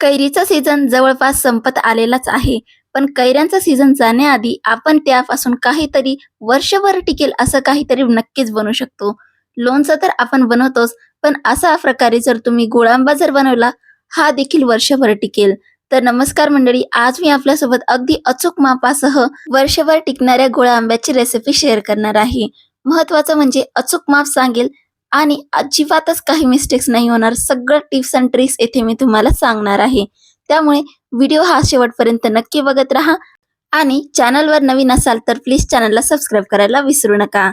कैरीचा season जवळपास संपत आलेलाच आहे. पण कैऱ्यांचा सीझन जाण्याआधी आपण त्यापासून काहीतरी वर्षभर टिकेल असं काहीतरी नक्कीच बनवू शकतो. लोणचं तर आपण बनवतोच पण अशा प्रकारे जर तुम्ही गोळांबा जर बनवला हा देखील वर्षभर टिकेल. तर नमस्कार मंडळी आज मी आपल्यासोबत अगदी अचूक मापासह वर्षभर टिकणाऱ्या गोळा आंब्याची रेसिपी शेअर करणार आहे. महत्वाचं म्हणजे अचूक माप सांगेल आणि अजिबातच काही मिस्टेक्स नाही होणार. सगळं टिप्स अँड ट्रिक्स येथे मी तुम्हाला सांगणार आहे. त्यामुळे व्हिडिओ हा शेवटपर्यंत नक्की बघत राहा. आणि चॅनलवर नवीन असाल तर प्लीज चॅनलला सबस्क्राईब करायला विसरू नका.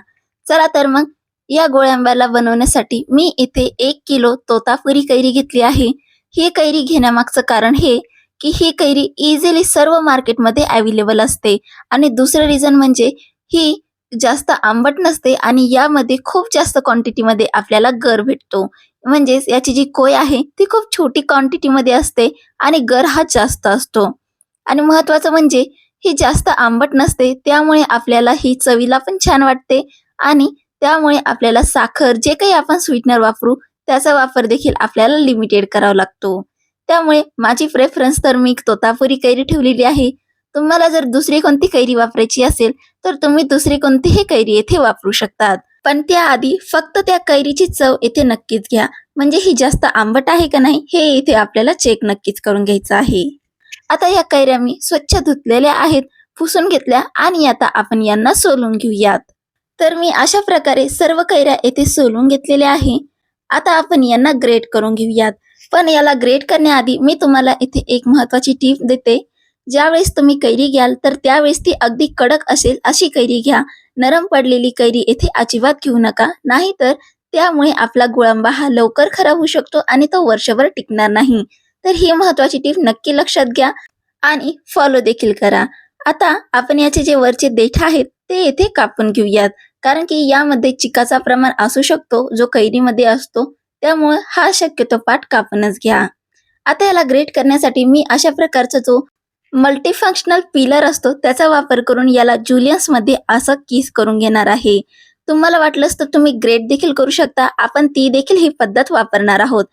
चला तर मग या गोळ्यांब्याला बनवण्यासाठी मी इथे एक किलो तोतापुरी कैरी घेतली आहे. ही कैरी घेण्यामागचं कारण हे की ही कैरी इझिली सर्व मार्केटमध्ये अवेलेबल असते. आणि दुसरं रिझन म्हणजे ही जास्त आंबट नसते आणि यामध्ये खूप जास्त क्वांटिटीमध्ये आपल्याला गर भेटतो. म्हणजेच याची जी कोय आहे ती खूप छोटी क्वांटिटीमध्ये असते आणि गर हा जास्त असतो. आणि महत्वाचं म्हणजे ही जास्त आंबट नसते त्यामुळे आपल्याला ही चवीला पण छान वाटते आणि त्यामुळे आपल्याला साखर जे काही आपण स्वीटनर वापरू त्याचा वापर देखील आपल्याला लिमिटेड करावा लागतो. त्यामुळे माझी प्रेफरन्स तर मी तोतापुरी कैरी ठेवलेली आहे. तुम्हाला जर दुसरी कोणती कैरी वापरायची असेल तर तुम्ही दुसरी कोणतीही कैरी येथे वापरू शकतात. पण त्याआधी फक्त त्या कैरीची चव येथे नक्कीच घ्या. म्हणजे ही जास्त आंबट आहे का नाही हे इथे आपल्याला चेक नक्कीच करून घ्यायचं आहे. आता या कैऱ्या मी स्वच्छ धुतलेल्या आहेत पुसून घेतल्या आणि आता आपण यांना सोलून घेऊयात. तर मी अशा प्रकारे सर्व कैऱ्या येथे सोलून घेतलेल्या आहे. आता आपण यांना ग्रेट करून घेऊयात. पण याला ग्रेट करण्याआधी मी तुम्हाला इथे एक महत्वाची टीप देते. ज्यावेळेस तुम्ही कैरी घ्याल तर त्यावेळेस ती अगदी कडक असेल अशी कैरी घ्या. नरम पडलेली कैरी येथे अजिबात घेऊ नका. नाहीतर त्यामुळे आपला गुळांबा हा लवकर खराब होऊ शकतो आणि तो वर्षभर टिकणार नाही. तर ही महत्वाची टीप नक्की लक्षात घ्या आणि फॉलो देखील करा. आता आपण याचे जे वरचे देठ आहेत ते येथे कापून घेऊयात. कारण की यामध्ये चिकाचा प्रमाण असू शकतो जो कैरीमध्ये असतो. त्यामुळे हा शक्यतो पाठ कापूनच घ्या. आता याला ग्रेट करण्यासाठी मी अशा प्रकारचा जो मल्टीफंक्शनल पिलर असतो त्याचा वापर करून याला जुलियन्समध्ये असं किस करून घेणार आहे. तुम्हाला वाटलंच तर तुम्ही ग्रेट देखील करू शकता आपण ती देखील ही पद्धत वापरणार आहोत.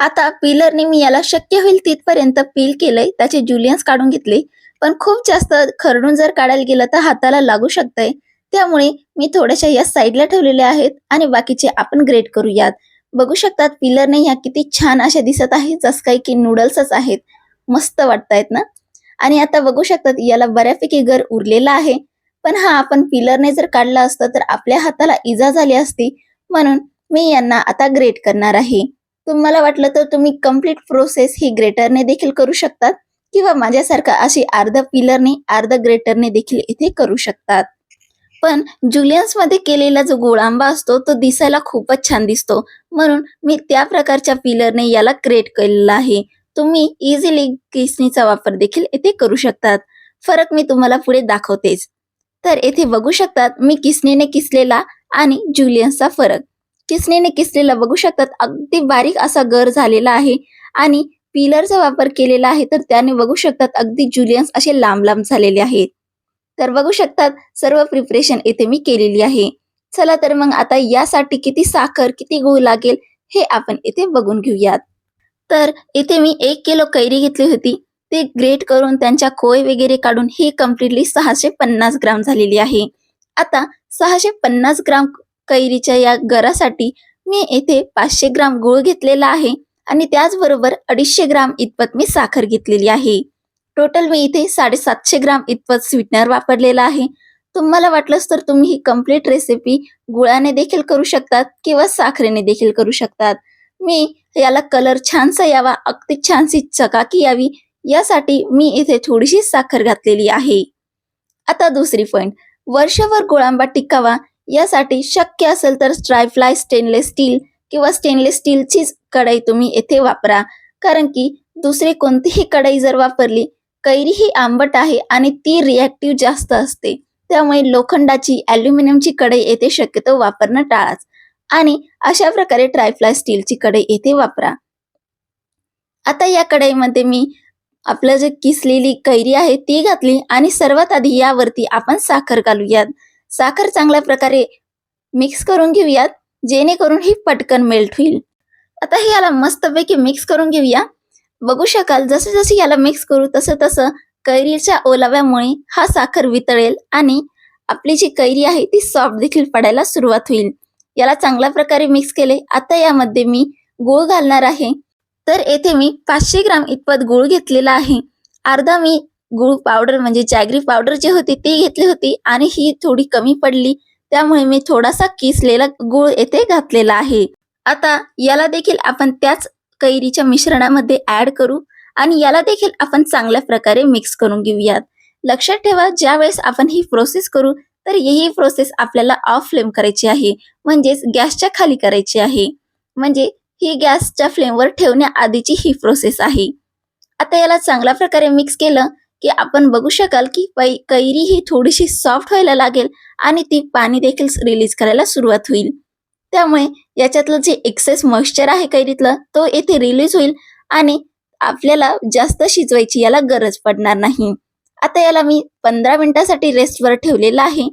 आता पिलरने मी याला शक्य होईल तिथपर्यंत पील केलंय त्याचे जुलियन्स काढून घेतले. पण खूप जास्त खरडून जर काढायला गेलं तर हाताला लागू शकतंय. त्यामुळे मी थोड्याशा या साईडला ठेवलेल्या आहेत आणि बाकीचे आपण ग्रेट करूयात. बघू शकतात पिलरने ह्या किती छान अशा दिसत आहेत जस काही की नूडल्सच आहेत. मस्त वाटतायत ना? आणि आता बघू शकतात याला बऱ्यापैकी घर उरलेला आहे. पण हा आपण पिलरने जर काढला असतं तर आपल्या हाताला इजा झाली असती. म्हणून मी यांना आता ग्रेट करणार आहे. तुम्हाला वाटलं तर तुम्ही कंप्लीट प्रोसेस ही ग्रेटरने देखील करू शकतात किंवा माझ्यासारखा अशी अर्ध पिलरने अर्ध ग्रेटरने देखील इथे करू शकतात. पण जुलियन्समध्ये केलेला जो गोळांबा असतो तो दिसायला खूपच छान दिसतो. म्हणून मी त्या प्रकारच्या पिलरने याला ग्रेट केलेला आहे. तुम्ही इझिली किसनीचा वापर देखील येथे करू शकतात. फरक मी तुम्हाला पुढे दाखवतेच. तर येथे बघू शकतात मी किसणीने किसलेला आणि ज्युलियन्सचा फरक. किसणीने किसलेला बघू शकतात अगदी बारीक असा गर झालेला आहे आणि पिलरचा वापर केलेला आहे तर त्याने बघू शकतात अगदी ज्युलियन्स असे लांब लांब झालेले आहेत. तर बघू शकतात सर्व प्रिपरेशन येथे मी केलेली आहे. चला तर मग आता यासाठी किती साखर किती गहू लागेल हे आपण इथे बघून घेऊयात. तर इथे मी एक किलो कैरी घेतली होती. ते ग्रेट करून त्यांच्या कोय वगैरे काढून ही कम्प्लिटली सहाशे पन्नास ग्राम झालेली आहे. आता सहाशे पन्नास ग्राम कैरीच्या या गरासाठी मी येथे पाचशे ग्राम गुळ घेतलेला आहे आणि त्याचबरोबर अडीचशे ग्राम इतपत मी साखर घेतलेली आहे. टोटल मी इथे साडेसातशे ग्राम इतपत स्वीटनर वापरलेला आहे. तुम्हाला वाटलंच तर तुम्ही ही कंप्लीट रेसिपी गुळाने देखील करू शकतात किंवा साखरेने देखील करू शकतात. मी याला कलर छानसा यावा अगदी छानशी चकाकी यावी यासाठी मी इथे थोडीशी साखर घातलेली आहे. आता दुसरी पॉईंट वर्षभर गोळांबा टिकावा यासाठी शक्य असेल तर स्ट्रायफ्लाय स्टेनलेस स्टील किंवा स्टेनलेस स्टीलचीच कढई तुम्ही येथे वापरा. कारण की दुसरी कोणतीही कढई जर वापरली कैरी ही आंबट आहे आणि ती रिॲक्टिव्ह जास्त असते. त्यामुळे लोखंडाची ॲल्युमिनियमची कढई येथे शक्यतो वापरणं टाळाच. आणि अशा प्रकारे ट्रायफ्लाय स्टीलची कढई येथे वापरा. आता या कढईमध्ये मी आपलं जे किसलेली कैरी आहे ती घातली आणि सर्वात आधी यावरती आपण साखर घालूयात. साखर चांगल्या प्रकारे मिक्स करून घेऊयात जेणेकरून ही पटकन मेल्ट होईल. आता हे याला मस्तपैकी मिक्स करून घेऊया. बघू शकाल जसे जसे याला मिक्स करू तसं तसं कैरीच्या ओलाव्यामुळे हा साखर वितळेल आणि आपली जी कैरी आहे ती सॉफ्ट देखील पडायला सुरुवात होईल. याला चांगल्या प्रकारे मिक्स केले. आता यामध्ये मी गूळ घालणार आहे. तर येथे मी पाचशे ग्राम इतपत गूळ घेतलेला आहे. अर्धा मी गूळ पावडर म्हणजे जॅगरी पावडर जी होती ती घेतली होती आणि ही थोडी कमी पडली. त्यामुळे मी थोडासा किसलेला गूळ येथे घातलेला आहे. आता याला देखील आपण त्याच कैरीच्या मिश्रणामध्ये ऍड करू आणि याला देखील आपण चांगल्या प्रकारे मिक्स करून घेऊयात. लक्षात ठेवा ज्यावेळेस आपण ही प्रोसेस करू तर ही प्रोसेस आपल्याला ऑफ फ्लेम करायची आहे. म्हणजेच गॅसच्या खाली करायची आहे. म्हणजे ही गॅसच्या फ्लेमवर ठेवण्या आधीची ही प्रोसेस आहे. आता याला चांगल्या प्रकारे मिक्स केलं की आपण बघू शकाल की पै कैरी ही थोडीशी सॉफ्ट व्हायला लागेल आणि ती पाणी देखील रिलीज करायला सुरुवात होईल. त्यामुळे याच्यातलं जे एक्सेस मॉइश्चर आहे कैरीतलं तो येथे रिलीज होईल आणि आपल्याला जास्त शिजवायची याला गरज पडणार नाही. आता याला मी पंधरा मिनिटासाठी रेस्टवर ठेवलेला आहे.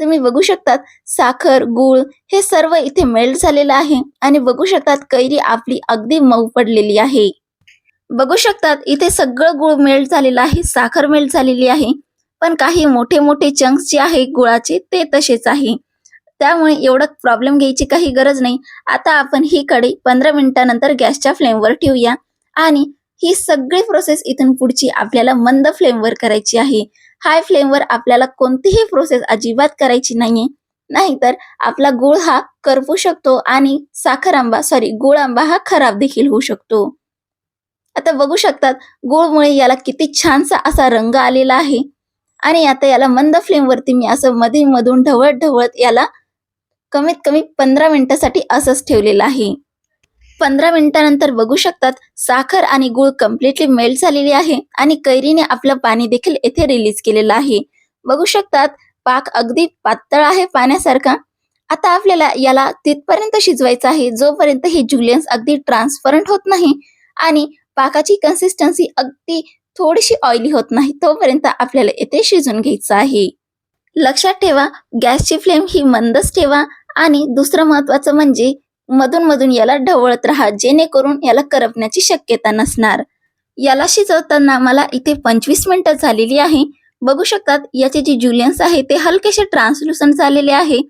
तुम्ही बघू शकतात साखर गूळ हे सर्व इथे मेल्ट झालेलं आहे आणि बघू शकतात कैरी आपली अगदी मऊ पडलेली आहे. बघू शकतात इथे सगळं गुळ मेल्ट झालेलं आहे साखर मेल्ट झालेली आहे पण काही मोठे मोठे चंक्स जे आहे गुळाचे ते तसेच आहे. त्यामुळे एवढं प्रॉब्लेम घ्यायची काही गरज नाही. आता आपण ही कढई पंधरा मिनिटानंतर गॅसच्या फ्लेमवर ठेवूया आणि ही सगळी प्रोसेस इथून पुढची आपल्याला मंद फ्लेमवर करायची आहे. हाय फ्लेमवर आपल्याला कोणतीही प्रोसेस अजिबात करायची नाहीये. नाहीतर आपला गुळ हा करपू शकतो आणि साखर आंबा सॉरी गुळ आंबा हा खराब देखील होऊ शकतो. आता बघू शकतात गुळमुळे याला किती छानसा असा रंग आलेला आहे. आणि आता याला मंद फ्लेमवरती मी असं मध्ये मधून ढवळत ढवळत याला कमीत कमी पंधरा मिनिटासाठी असंच ठेवलेलं आहे. पंधरा मिनिटानंतर बघू शकतात साखर आणि गुळ कम्प्लिटली मेल्ट झालेली आहे आणि कैरीने आपलं पाणी देखील येथे रिलीज केलेलं आहे. बघू शकतात पाक अगदी पातळ आहे पाण्यासारखा. आता आपल्याला याला तिथपर्यंत शिजवायचं आहे जोपर्यंत हे जुलियन्स अगदी ट्रान्सपरंट होत नाही आणि पाकाची कन्सिस्टन्सी अगदी थोडीशी ऑइली होत नाही तोपर्यंत आपल्याला येथे शिजून घ्यायचं आहे. लक्षात ठेवा गॅसची फ्लेम ही मंदच ठेवा आणि दुसरं महत्वाचं म्हणजे मधून मधून याला ढवळत राहा जेणेकरून याला करपण्याची शक्यता नसणार. याला शिजवताना मला इथे पंचवीस मिनिटं झालेली आहे. बघू शकतात याचे जे ज्युलियन्स आहे ते हलकेसे ट्रान्सल्युसंट झालेले आहे.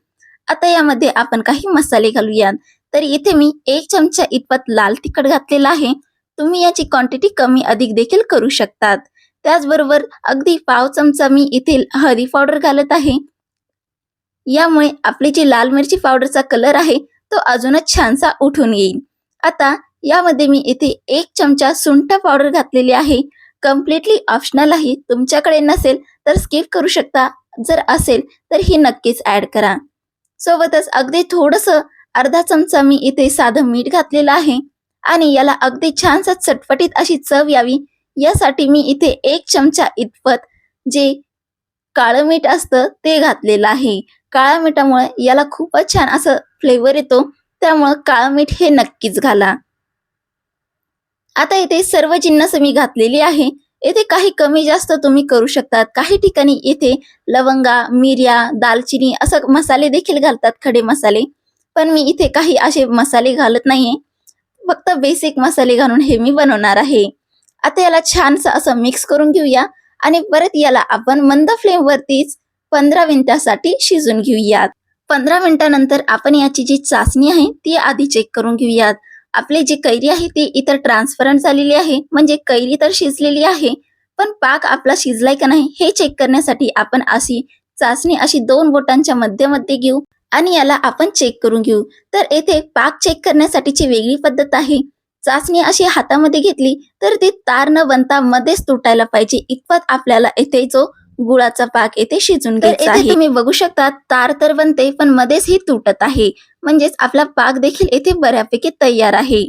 आता यामध्ये आपण काही मसाले घालूयात. तर इथे मी एक चमचा इतपत लाल तिखट घातलेला आहे. तुम्ही याची क्वांटिटी कमी अधिक देखील करू शकतात. त्याचबरोबर अगदी पाव चमचा मी इथे हळदी पावडर घालत आहे. यामुळे आपली जी लाल मिरची पावडरचा कलर आहे तो अजूनच छानसा उठून येईल आता यामध्ये मी इथे एक चमचा सुंठ पावडर घातलेली आहे. कम्प्लिटली ऑप्शनल आहे. तुमच्याकडे नसेल तर स्किप करू शकता. जर असेल तर ही नक्कीच ऍड करा. सोबतच अगदी थोडस अर्धा चमचा मी इथे साधं मीठ घातलेलं आहे. आणि याला अगदी छानसा चटपटीत अशी चव यावी. यासाठी मी इथे एक चमचा इतपत जे काळं मीठ असतं ते घातलेलं आहे. काळ्या मिठामुळे याला खूपच छान असं फ्लेवर येतो. त्यामुळं काळं मीठ हे नक्कीच घाला. आता इथे सर्व जिन्नस मी घातलेली आहे. येथे काही कमी जास्त तुम्ही करू शकतात. काही ठिकाणी येथे लवंगा मिर्या दालचिनी असं मसाले देखील घालतात खडे मसाले. पण मी इथे काही असे मसाले घालत नाहीये. फक्त बेसिक मसाले घालून हे मी बनवणार आहे. आता याला छानसं असं मिक्स करून घेऊया आणि परत याला आपण मंद फ्लेम वरतीच पंधरा मिनिटासाठी शिजून घेऊयात. पंधरा मिनिटानंतर आपण याची जी चाचणी आहे ती आधी चेक करून घेऊयात. आपली जी कैरी आहे ती इतर ट्रान्सफरंट झालेली आहे म्हणजे कैरी तर शिजलेली आहे पण पाक आपला शिजलाय का नाही हे चेक करण्यासाठी आपण अशी चाचणी अशी दोन बोटांच्या मध्यमध्ये घेऊ आणि याला आपण चेक करून घेऊ. तर येथे पाक चेक करण्यासाठीची वेगळी पद्धत आहे. चाचणी अशी हातामध्ये घेतली तर ती तार न बनता मध्येच तुटायला पाहिजे. इतपत आपल्याला येथे जो गुळाचा पाक येथे शिजून घ्यायचा आहे. तुम्ही बघू शकता तार तर बनते पण मध्येच ही तुटत आहे. म्हणजेच आपला पाक देखील येथे बऱ्यापैकी तयार आहे.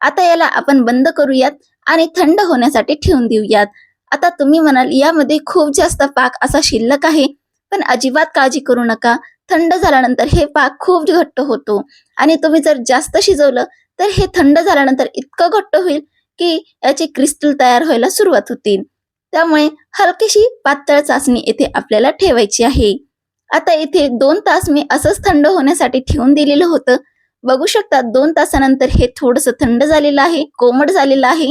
आता याला आपण बंद करूयात आणि थंड होण्यासाठी ठेवून देऊयात. आता तुम्ही म्हणाल यामध्ये खूप जास्त पाक असा शिल्लक आहे पण अजिबात काळजी करू नका. थंड झाल्यानंतर हे पाक खूप घट्ट होतो. आणि तुम्ही जर जास्त शिजवलं तर हे थंड झाल्यानंतर इतकं घट्ट होईल की याचे क्रिस्टल तयार व्हायला सुरुवात होतील. त्यामुळे हलकीशी पातळ चाचणी येथे आपल्याला ठेवायची आहे. आता इथे दोन तास मी असंच थंड होण्यासाठी ठेवून दिलेलं होतं. बघू शकता दोन तासानंतर हे थोडस थंड झालेलं आहे कोमट झालेलं आहे.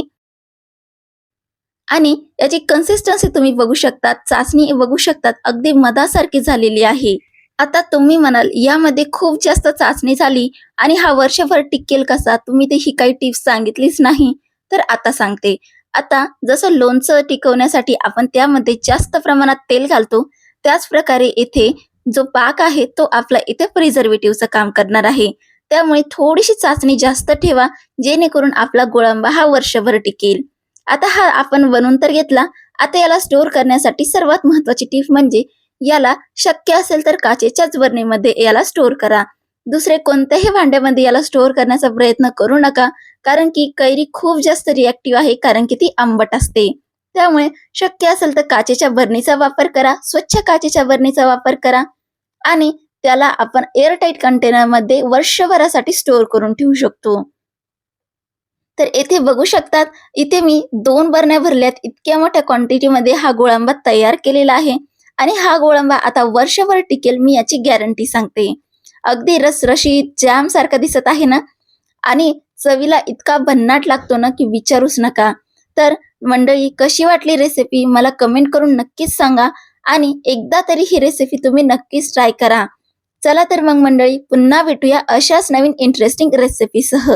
आणि याची कन्सिस्टन्सी तुम्ही बघू शकता चाचणी बघू शकतात अगदी मधासारखी झालेली आहे. आता तुम्ही म्हणाल यामध्ये खूप जास्त चाचणी झाली आणि हा वर्षभर टिकेल कसा? तुम्ही ते ही काही टिप्स सांगितलीच नाही. तर आता सांगते. आता जसं लोणचं टिकवण्यासाठी आपण त्यामध्ये जास्त प्रमाणात तेल घालतो त्याच प्रकारे इथे जो पाक आहे तो आपला इथे प्रिझर्वेटिव्हचं काम करणार आहे. त्यामुळे थोडीशी चाचणी जास्त ठेवा जेणेकरून आपला गोळंबा हा वर्षभर टिकेल. आता हा आपण बनवून तर घेतला आता याला स्टोअर करण्यासाठी सर्वात महत्वाची टिप म्हणजे याला शक्य असेल तर काचेच्याच बरणीमध्ये याला स्टोअर करा. दुसरे कोणत्याही भांड्यामध्ये याला स्टोअर करण्याचा प्रयत्न करू नका. कारण की कैरी खूप जास्त रिॲक्टिव्ह आहे कारण की ती आंबट असते. त्यामुळे शक्य असेल तर काचेच्या बरणीचा वापर करा स्वच्छ काचेच्या बरणीचा वापर करा. आणि त्याला आपण एअरटाईट कंटेनरमध्ये वर्षभरासाठी स्टोअर करून ठेवू शकतो. तर येथे बघू शकतात इथे मी दोन बरण्या भरल्यात. इतक्या मोठ्या क्वांटिटीमध्ये हा गोळांबा तयार केलेला आहे. आणि हा गोळांबा आता वर्षभर टिकेल मी याची गॅरंटी सांगते. अगदी रसरशीत जॅम सारखा दिसत आहे ना? आणि चवीला इतका भन्नाट लागतो ना की विचारूच नका. तर मंडळी कशी वाटली रेसिपी मला कमेंट करून नक्कीच सांगा आणि एकदा तरी ही रेसिपी तुम्ही नक्कीच ट्राय करा. चला तर मग मंडळी पुन्हा भेटूया अशाच नवीन इंटरेस्टिंग रेसिपीसह